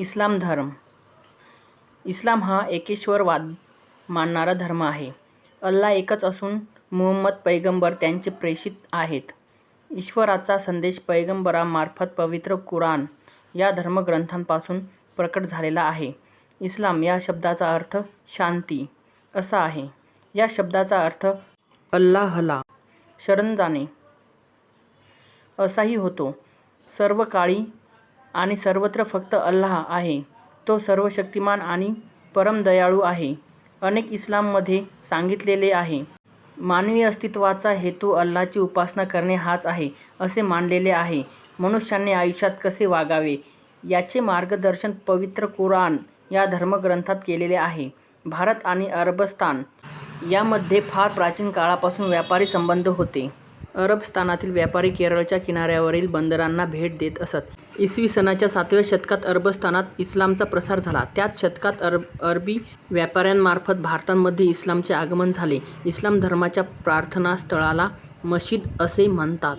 इस्लाम धर्म इस्लाम हा एकेश्वरवाद मानणारा धर्म आहे. अल्ला एकच असून मुहम्मद पैगंबर त्यांचे प्रेषित आहेत. ईश्वराचा संदेश पैगंबरामार्फत पवित्र कुराण या धर्मग्रंथांपासून प्रकट झालेला आहे. इस्लाम या शब्दाचा अर्थ शांती असा आहे. या शब्दाचा अर्थ अल्लाहला शरण जाणे असाही होतो. सर्व काळी आणि सर्वत्र फक्त अल्लाह आहे. तो सर्वशक्तिमान आणि परमदयाळू आहे. अनेक इस्लाममध्ये सांगितलेले आहे. मानवी अस्तित्वाचा हेतू अल्लाची उपासना करणे हाच आहे असे मानलेले आहे. मनुष्याने आयुष्यात कसे वागावे याचे मार्गदर्शन पवित्र कुराण या धर्मग्रंथात केलेले आहे. भारत आणि अरबस्तान यामध्ये फार प्राचीन काळापासून व्यापारी संबंध होते. अरबस्थानातील व्यापारी केरळच्या किनाऱ्यावरील बंदरांना भेट देत असत. इसवी सनाच्या सातव्या शतकात अरबस्थानात इस्लामचा प्रसार झाला. त्याच शतकात अरब अरबी व्यापाऱ्यांमार्फत भारतामध्ये इस्लामचे आगमन झाले. इस्लाम धर्माच्या प्रार्थनास्थळाला मशीद असे म्हणतात.